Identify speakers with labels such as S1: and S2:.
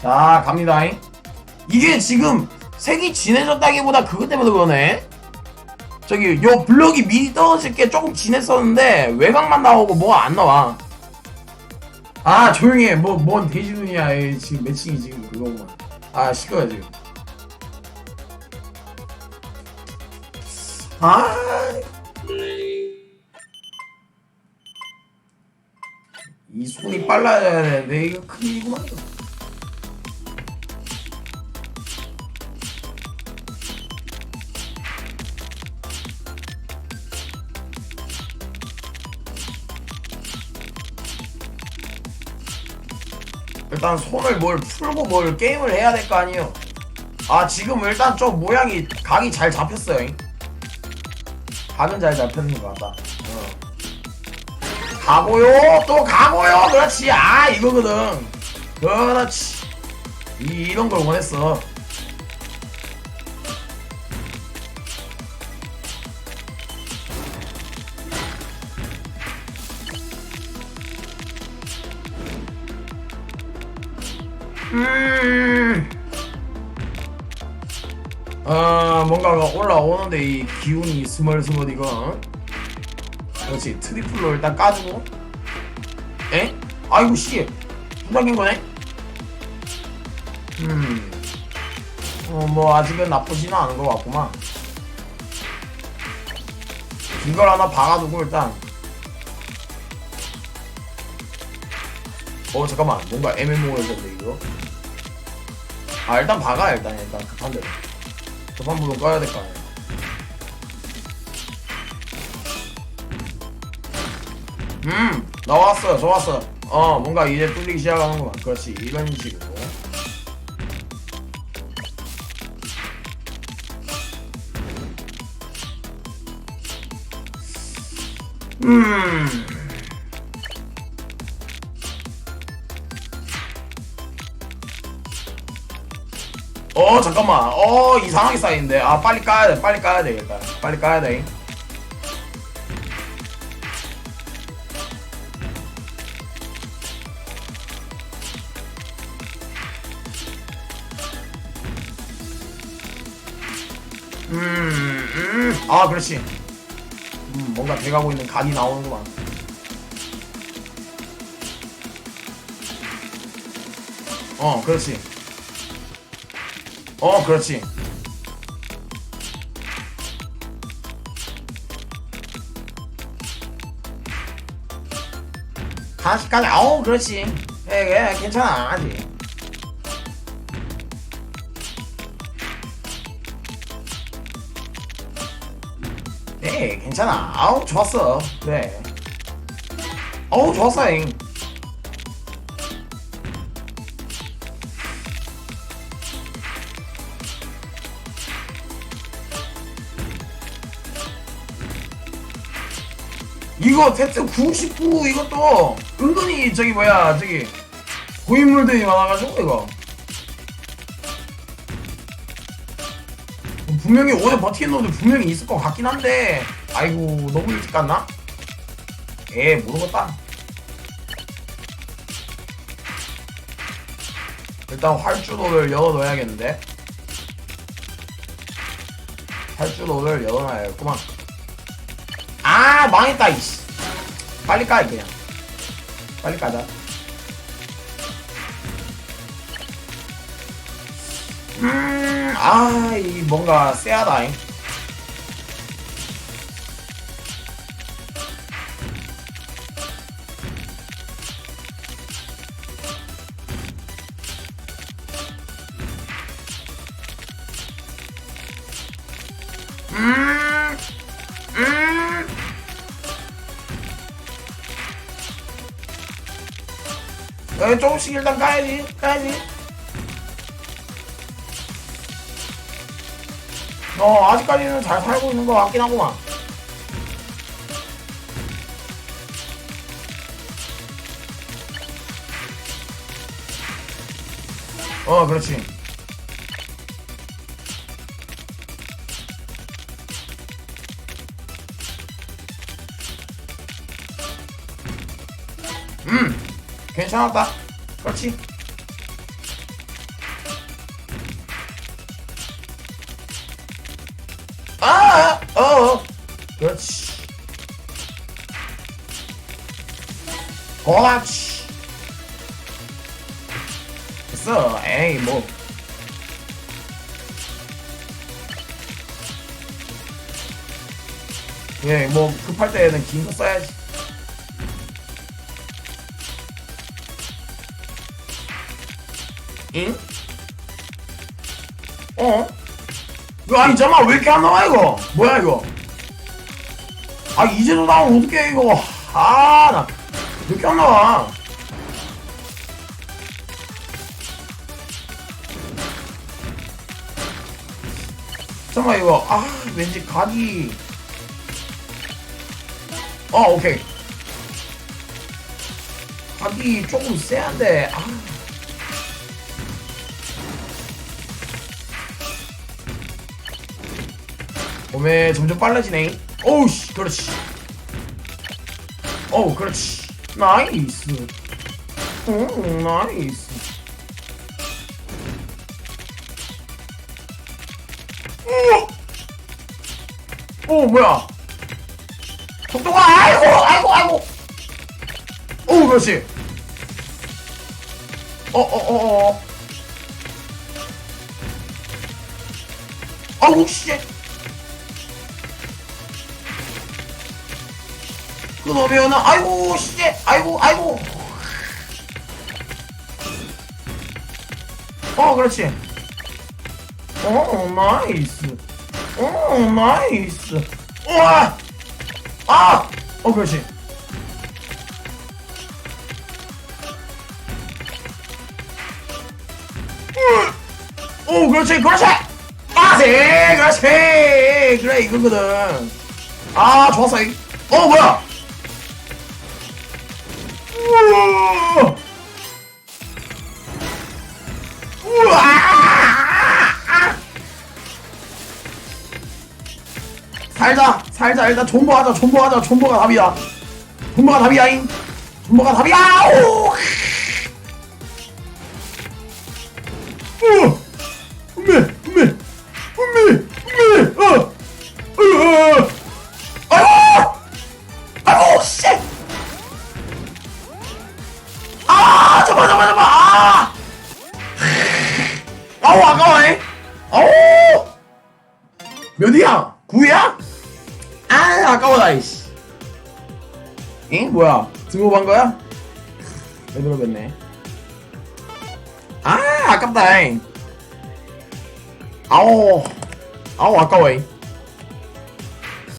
S1: 자 갑니다 이게 지금 색이 진해졌다기보다 그것 때문에 그러네. 저기 요 블럭이 미리 떨어질 게 조금 진했었는데 외곽만 나오고 뭐가 안 나와. 아 조용히 해 뭐 뭔 돼지 눈이야 에이, 지금 매칭이 지금 그거구만. 아 시끄러워 지금. 아. 이 손이 빨라져야 되는데 이거 큰일이구만 일단 손을 뭘 풀고 뭘 게임을 해야 될 거 아니에요. 아 지금 일단 좀 모양이 각이 잘 잡혔어요 잉. 각은 잘 잡혔는 것 같다. 어. 가고요? 또 가고요? 그렇지. 아 이거거든. 그렇지. 이, 이런 걸 원했어 아 뭔가가 올라오는데 이 기운이 스멀스멀 이거 그렇지 트리플로 일단 까주고. 에? 아이고 씨. 부작인 거네. 음어뭐 아직은 나쁘지는 않은 것 같구만. 이걸 하나 박아두고 일단. 어 잠깐만. 뭔가 애매모호해졌네 이거 아 일단 박아 일단 일단. 급한 대로. 급한 부분 꺼야 될 거 아니야 음 나왔어 좋았어 어 뭔가 이제 뚫리기 시작하는구만 그렇지 이런 식으로. 음 어 잠깐만 어 이상하게 쌓이는데 아 빨리 까야 돼 빨리 까야 되겠다 빨리 까야 돼 음, 음, 아, 그렇지. 음, 뭔가 돼가고 있는 각이 나오는구만. 어, 그렇지. 어, 그렇지. 다시까지, 아우, 그렇지. 예, 예, 괜찮아, 아직. 네, 괜찮아. 아우, 좋았어. 그래. 어우, 좋았어, 잉. 이거 대체 99 이것도 은근히 저기 뭐야 저기 고인물들이 많아가지고 이거. 분명히 오래 버티는 놈들 분명히 있을 것 같긴 한데 아이고 너무 일찍 갔나? 에 모르겠다. 일단 활주로를 열어놓아야겠는데. 활주로를 열어놔야겠구만 아 망했다 이씨. 빨리 까 그냥. 빨리 까자. 음아 이 뭔가 쎄하다잉. 음, 음. 에, 조금씩 일단 까야지, 까야지. 어, 아직까지는 잘 살고 있는 것 같긴 하구만. 어, 그렇지. 괜찮아봐. 그렇지. 아, 어, 어. 그렇지. 고마치. 됐어. 에이 뭐. 예, 뭐 급할 때는 긴 거 써야지. 응? 어? 이거 아니 잠깐 왜 이렇게 안 나와 이거? 뭐야 이거? 아 이제도 나오면 어떡해 이거? 아 나 왜 이렇게 안 나와? 잠깐 이거 아 왠지 각이 어 오케이 각이 조금 세한데 아 몸에 점점 빨라지네. 오우씨 그렇지. 어우 그렇지. 나이스 오 나이스 오! 오 뭐야? 속도가 아이고 아이고 아이고. 오 그렇지. 어어어어. 아우 씨 그러면은 아이고 씨 아이고 아이고 어 그렇지 어 나이스 어 나이스 우와 아! 어, 그렇지. 음. 오, 그렇지, 그렇지! 빠세! 그렇지! 그래, 이거거든. 아, 좋았어. 이. 어, 뭐야! 우와! 우와! 살자 살자 일단 존버하자 존버하자 존버가 답이야 존버가 답이야잉 존버가 답이야 오 아우 아까워해 아우 몇이야? 9야? 아 아까워라 이씨 잉? 뭐야 등록한 거야? 왜 들어갔네 아 아깝다 잉 아오 아우 아까워 잉